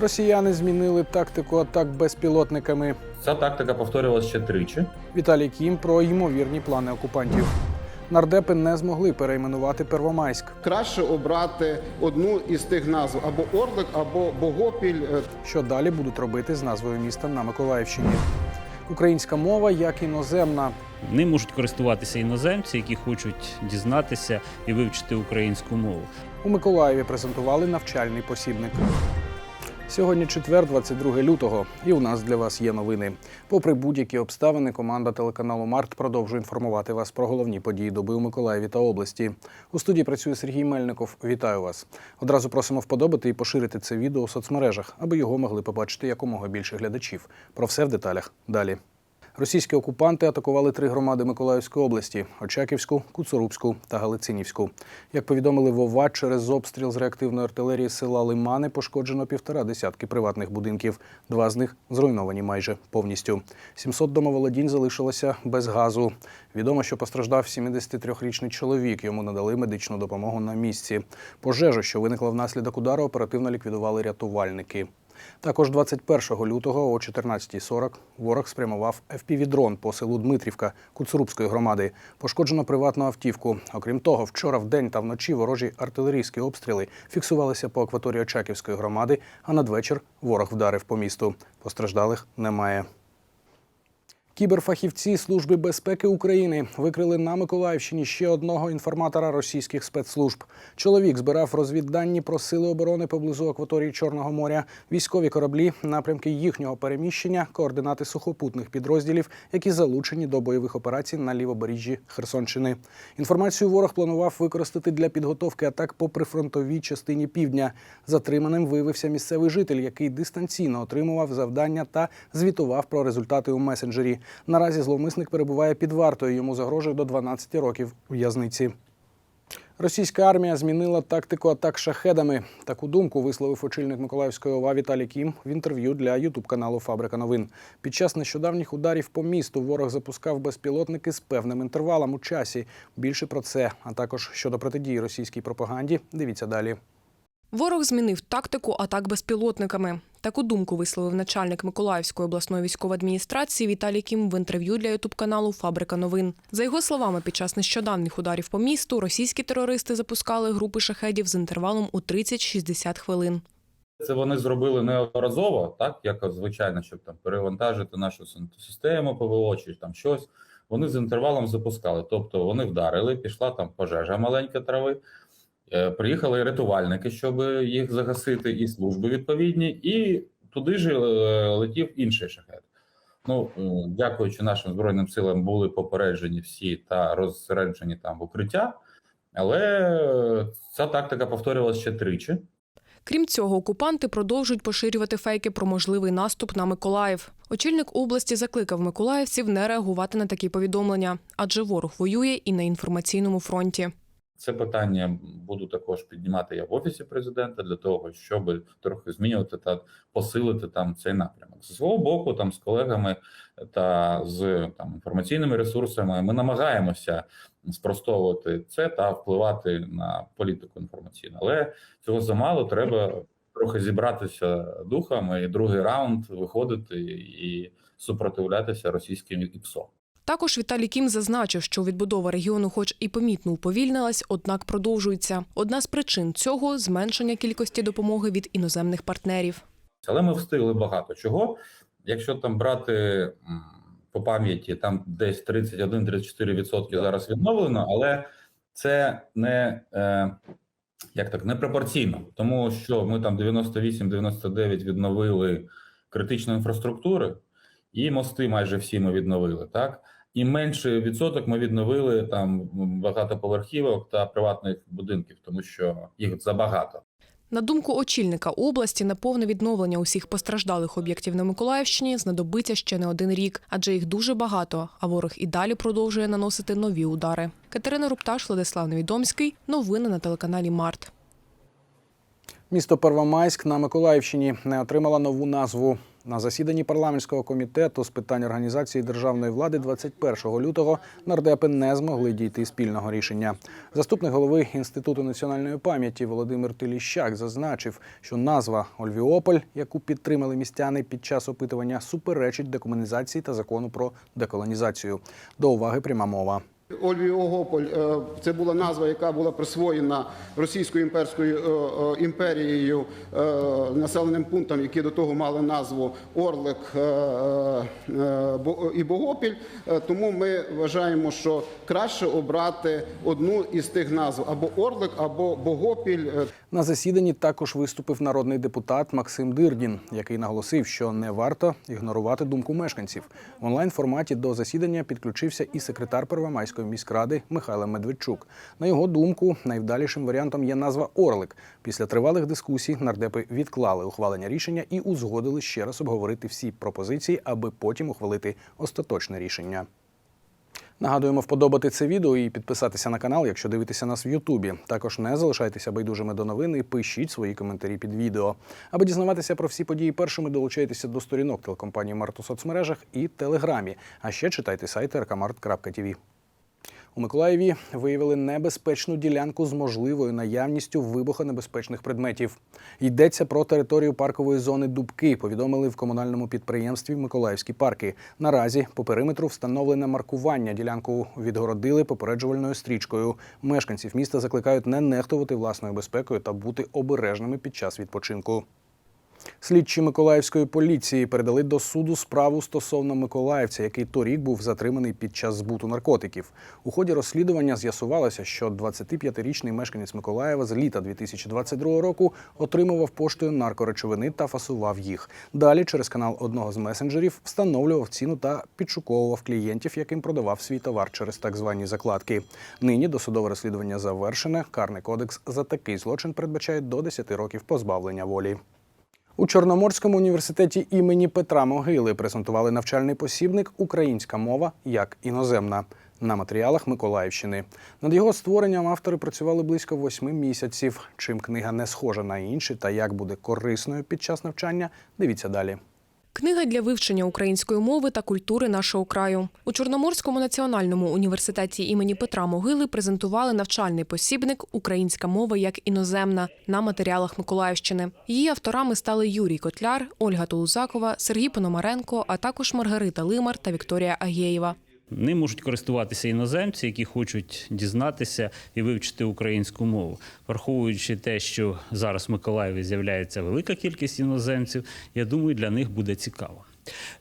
Росіяни змінили тактику атак безпілотниками. Ця тактика повторювалася ще тричі. Віталій Кім про ймовірні плани окупантів. Нардепи не змогли перейменувати Первомайськ. Краще обрати одну із тих назв або Орлик, або Богопіль. Що далі будуть робити з назвою міста на Миколаївщині? Українська мова як іноземна. Ним можуть користуватися іноземці, які хочуть дізнатися і вивчити українську мову. У Миколаєві презентували навчальний посібник. Сьогодні четвер, 22 лютого, і у нас для вас є новини. Попри будь-які обставини, команда телеканалу Март продовжує інформувати вас про головні події доби у Миколаєві та області. У студії працює Сергій Мельников. Вітаю вас. Одразу просимо вподобати і поширити це відео у соцмережах, аби його могли побачити якомога більше глядачів. Про все в деталях далі. Російські окупанти атакували три громади Миколаївської області: Очаківську, Куцурубську та Галицинівську. Як повідомили в ОВА, через обстріл з реактивної артилерії села Лимани пошкоджено півтора десятки приватних будинків. Два з них зруйновані майже повністю. 700 домоволодінь залишилося без газу. Відомо, що постраждав 73-річний чоловік. Йому надали медичну допомогу на місці. Пожежу, що виникла внаслідок удару, оперативно ліквідували рятувальники. Також 21 лютого о 14.40 ворог спрямував FPV-дрон по селу Дмитрівка Куцурубської громади. Пошкоджено приватну автівку. Окрім того, вчора в день та вночі ворожі артилерійські обстріли фіксувалися по акваторії Очаківської громади, а надвечір ворог вдарив по місту. Постраждалих немає. Кіберфахівці Служби безпеки України викрили на Миколаївщині ще одного інформатора російських спецслужб. Чоловік збирав розвіддані про сили оборони поблизу акваторії Чорного моря, військові кораблі, напрямки їхнього переміщення, координати сухопутних підрозділів, які залучені до бойових операцій на лівобережжі Херсонщини. Інформацію ворог планував використати для підготовки атак по прифронтовій частині півдня. Затриманим виявився місцевий житель, який дистанційно отримував завдання та звітував про результати у месенджері. Наразі зловмисник перебуває під вартою. Йому загрожує до 12 років в'язниці. Російська армія змінила тактику атак шахедами. Таку думку висловив очільник Миколаївської ОВА Віталій Кім в інтерв'ю для ютуб каналу Фабрика новин. Під час нещодавніх ударів по місту ворог запускав безпілотники з певним інтервалом у часі. Більше про це, а також щодо протидії російській пропаганді. Дивіться далі. Ворог змінив тактику атак безпілотниками. Таку думку висловив начальник Миколаївської обласної військової адміністрації Віталій Кім в інтерв'ю для ютуб-каналу Фабрика новин. За його словами, під час нещодавніх ударів по місту російські терористи запускали групи шахедів з інтервалом у 30-60 хвилин. Це вони зробили неодноразово, так як звичайно, щоб там перевантажити нашу систему ПВО чи там щось. Вони з інтервалом запускали. Тобто вони вдарили, пішла там пожежа маленька трави. Е, Приїхали рятувальники, щоб їх загасити, і служби відповідні, і туди ж е, летів інший шахет. Ну, е, дякуючи нашим збройним силам, були попереджені всі та розсереджені там в укриття, але ця тактика повторювалася ще тричі. Крім цього, окупанти продовжують поширювати фейки про можливий наступ на Миколаїв. Очільник області закликав миколаївців не реагувати на такі повідомлення, адже ворог воює і на інформаційному фронті. Це питання буду також піднімати я в офісі президента для того, щоб трохи змінювати та посилити там цей напрямок. З свого боку, там з колегами та з там інформаційними ресурсами ми намагаємося спростовувати це та впливати на політику інформаційну. Але цього замало треба трохи зібратися духом і другий раунд виходити і супротивлятися російським ІПСО. Також Віталій Кім зазначив, що відбудова регіону, хоч і помітно уповільнилась, однак продовжується. Одна з причин цього зменшення кількості допомоги від іноземних партнерів. Але ми встигли багато чого. Якщо там брати по пам'яті, там десь 31-34% зараз відновлено, але це не е, як так, не пропорційно, тому що ми там 98-99 відновили критичну інфраструктури, і мости майже всі ми відновили, так. І менший відсоток ми відновили там багатоповерхівок та приватних будинків, тому що їх забагато. На думку очільника області, на повне відновлення усіх постраждалих об'єктів на Миколаївщині знадобиться ще не один рік, адже їх дуже багато. А ворог і далі продовжує наносити нові удари. Катерина Рупташ, Владислав Невідомський. Новини на телеканалі Март. Місто Первомайськ на Миколаївщині не отримало нову назву. На засіданні парламентського комітету з питань організації державної влади 21 лютого нардепи не змогли дійти спільного рішення. Заступник голови інституту національної пам'яті Володимир Тиліщак зазначив, що назва Ольвіополь, яку підтримали містяни під час опитування, суперечить декомунізації та закону про деколонізацію. До уваги пряма мова. Ольвіоголь Огополь це була назва, яка була присвоєна Російською імперською е, е, імперією е, населеним пунктам, які до того мали назву Орлик е, е, і Богопіль. Е, Тому ми вважаємо, що краще обрати одну із тих назв або Орлик, або Богопіль. На засіданні також виступив народний депутат Максим Дирдін, який наголосив, що не варто ігнорувати думку мешканців. В онлайн форматі до засідання підключився і секретар Первомайської міськради Михайло Медведчук. На його думку, найвдалішим варіантом є назва Орлик. Після тривалих дискусій нардепи відклали ухвалення рішення і узгодили ще раз обговорити всі пропозиції, аби потім ухвалити остаточне рішення. Нагадуємо вподобати це відео і підписатися на канал, якщо дивитеся нас в Ютубі. Також не залишайтеся байдужими до новин і пишіть свої коментарі під відео. Аби дізнаватися про всі події першими, долучайтеся до сторінок телекомпанії Март у соцмережах і Телеграмі. А ще читайте сайт rkmart.tv. У Миколаєві виявили небезпечну ділянку з можливою наявністю вибухонебезпечних предметів. Йдеться про територію паркової зони Дубки. Повідомили в комунальному підприємстві Миколаївські парки. Наразі по периметру встановлене маркування. Ділянку відгородили попереджувальною стрічкою. Мешканців міста закликають не нехтувати власною безпекою та бути обережними під час відпочинку. Слідчі Миколаївської поліції передали до суду справу стосовно миколаївця, який торік був затриманий під час збуту наркотиків. У ході розслідування з'ясувалося, що 25-річний мешканець Миколаєва з літа 2022 року отримував поштою наркоречовини та фасував їх. Далі через канал одного з месенджерів встановлював ціну та підшуковував клієнтів, яким продавав свій товар через так звані закладки. Нині досудове розслідування завершене. Карний кодекс за такий злочин передбачає до 10 років позбавлення волі. У Чорноморському університеті імені Петра Могили презентували навчальний посібник Українська мова як іноземна на матеріалах Миколаївщини. Над його створенням автори працювали близько восьми місяців. Чим книга не схожа на інші та як буде корисною під час навчання, дивіться далі. Книга для вивчення української мови та культури нашого краю. У Чорноморському національному університеті імені Петра Могили презентували навчальний посібник Українська мова як іноземна на матеріалах Миколаївщини. Її авторами стали Юрій Котляр, Ольга Толузакова, Сергій Пономаренко, а також Маргарита Лимар та Вікторія Агєєва. Ним можуть користуватися іноземці, які хочуть дізнатися і вивчити українську мову, враховуючи те, що зараз в Миколаєві з'являється велика кількість іноземців. Я думаю, для них буде цікаво.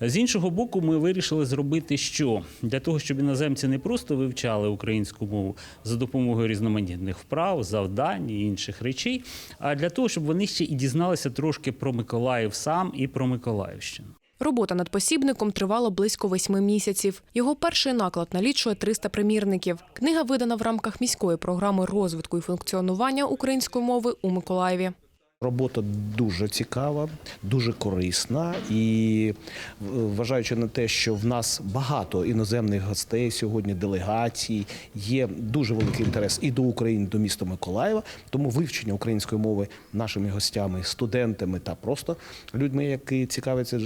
З іншого боку, ми вирішили зробити що для того, щоб іноземці не просто вивчали українську мову за допомогою різноманітних вправ, завдань і інших речей, а для того, щоб вони ще і дізналися трошки про Миколаїв сам і про Миколаївщину. Робота над посібником тривала близько восьми місяців. Його перший наклад налічує 300 примірників. Книга видана в рамках міської програми розвитку і функціонування української мови у Миколаєві. Робота дуже цікава, дуже корисна і вважаючи на те, що в нас багато іноземних гостей сьогодні, делегацій, є дуже великий інтерес і до України, і до міста Миколаєва. Тому вивчення української мови нашими гостями, студентами та просто людьми, які цікавляться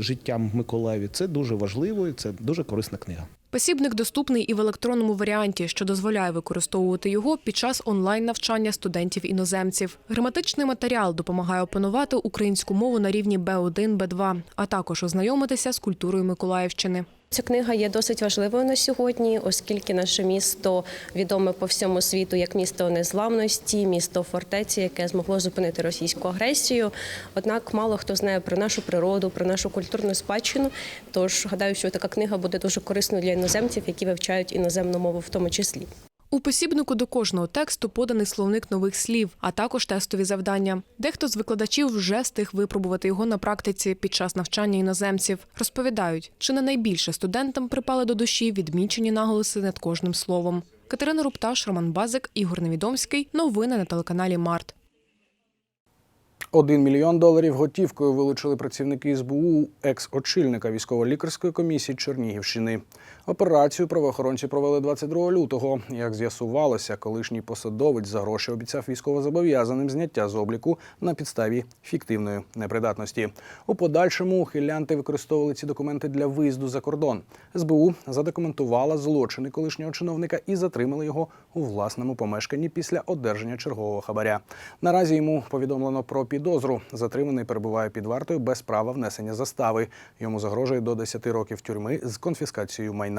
життям в Миколаєві, це дуже важливо і це дуже корисна книга. Посібник доступний і в електронному варіанті, що дозволяє використовувати його під час онлайн-навчання студентів-іноземців. Граматичний матеріал допомагає опанувати українську мову на рівні Б1, Б2, а також ознайомитися з культурою Миколаївщини. Ця книга є досить важливою на сьогодні, оскільки наше місто відоме по всьому світу як місто незламності, місто фортеці, яке змогло зупинити російську агресію. Однак мало хто знає про нашу природу, про нашу культурну спадщину. Тож гадаю, що така книга буде дуже корисною для іноземців, які вивчають іноземну мову, в тому числі. У посібнику до кожного тексту поданий словник нових слів, а також тестові завдання. Дехто з викладачів вже встиг випробувати його на практиці під час навчання іноземців. Розповідають, чи не найбільше студентам припали до душі відмічені наголоси над кожним словом. Катерина Рупташ, Роман Базик, Ігор Невідомський. Новини на телеканалі Март. Один мільйон доларів готівкою вилучили працівники СБУ екс-очільника військово-лікарської комісії Чернігівщини. Операцію правоохоронці провели 22 лютого. Як з'ясувалося, колишній посадовець за гроші обіцяв військовозобов'язаним зняття з обліку на підставі фіктивної непридатності. У подальшому ухилянти використовували ці документи для виїзду за кордон. СБУ задокументувала злочини колишнього чиновника і затримали його у власному помешканні після одержання чергового хабаря. Наразі йому повідомлено про підозру. Затриманий перебуває під вартою без права внесення застави. Йому загрожує до 10 років тюрми з конфіскацією майна.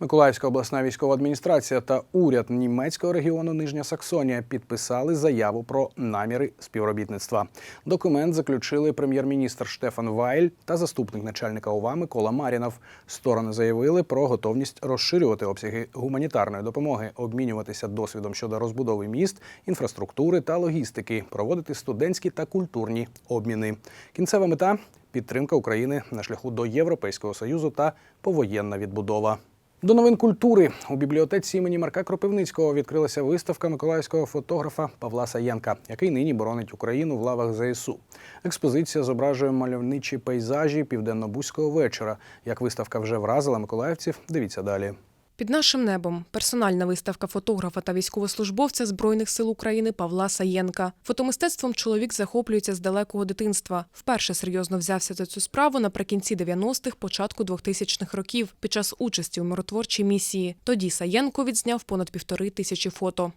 Миколаївська обласна військова адміністрація та уряд німецького регіону Нижня Саксонія підписали заяву про наміри співробітництва. Документ заключили прем'єр-міністр Штефан Вайль та заступник начальника ОВА Микола Марінов. Сторони заявили про готовність розширювати обсяги гуманітарної допомоги, обмінюватися досвідом щодо розбудови міст, інфраструктури та логістики, проводити студентські та культурні обміни. Кінцева мета підтримка України на шляху до Європейського союзу та повоєнна відбудова. До новин культури у бібліотеці імені Марка Кропивницького відкрилася виставка миколаївського фотографа Павла Саєнка, який нині боронить Україну в лавах ЗСУ. Експозиція зображує мальовничі пейзажі південно-бузького вечора. Як виставка вже вразила миколаївців, дивіться далі. Під нашим небом персональна виставка фотографа та військовослужбовця Збройних сил України Павла Саєнка. Фотомистецтвом чоловік захоплюється з далекого дитинства. Вперше серйозно взявся за цю справу наприкінці 90-х, початку 2000-х років під час участі у миротворчій місії. Тоді Саєнко відзняв понад півтори тисячі фото.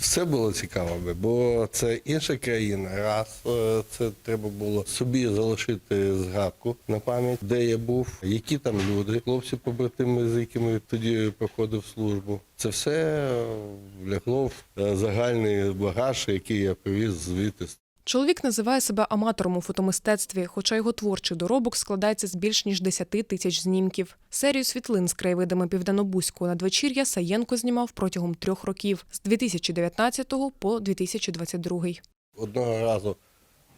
Все було цікаво, бо це інша країна. Раз е, це треба було собі залишити згадку на пам'ять, де я був, які там люди, хлопці побратими, з якими тоді проходив службу. Це все лягло в е, загальний багаж, який я привіз звідти. Чоловік називає себе аматором у фотомистецтві, хоча його творчий доробок складається з більш ніж 10 тисяч знімків. Серію світлин з краєвидами південнобузького надвечір'я Саєнко знімав протягом трьох років з 2019 по 2022. Одного разу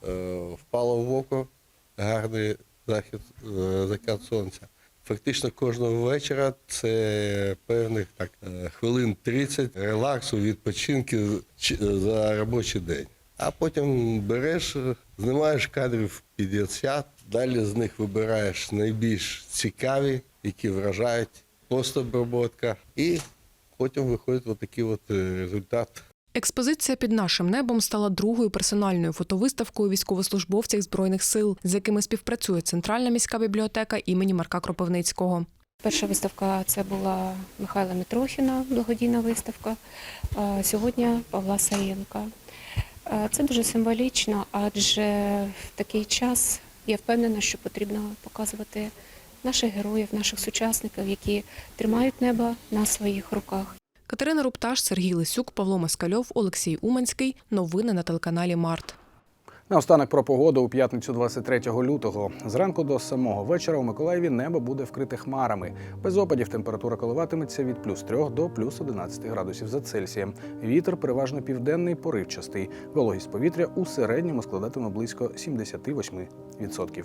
е, впало в око гарний захід, е, закат сонця. Фактично кожного вечора це певних так, е, хвилин 30 релаксу, відпочинки за робочий день. А потім береш, знімаєш кадрів 50, далі з них вибираєш найбільш цікаві, які вражають, постоброботка, і потім виходить отакий от е, результат. Експозиція під нашим небом стала другою персональною фотовиставкою військовослужбовців збройних сил, з якими співпрацює Центральна міська бібліотека імені Марка Кропивницького. Перша виставка це була Михайла Митрохіна, благодійна виставка. а Сьогодні Павла Саєнка. Е, Це дуже символічно, адже в такий час я впевнена, що потрібно показувати наших героїв, наших сучасників, які тримають небо на своїх руках. Катерина Рупташ, Сергій Лисюк, Павло Москальов, Олексій Уманський. Новини на телеканалі Март. Наостанок про погоду у п'ятницю 23 лютого. Зранку до самого вечора у Миколаєві небо буде вкрите хмарами. Без опадів температура коливатиметься від плюс 3 до плюс 11 градусів за Цельсієм. Вітер переважно південний, поривчастий. Вологість повітря у середньому складатиме близько 78%.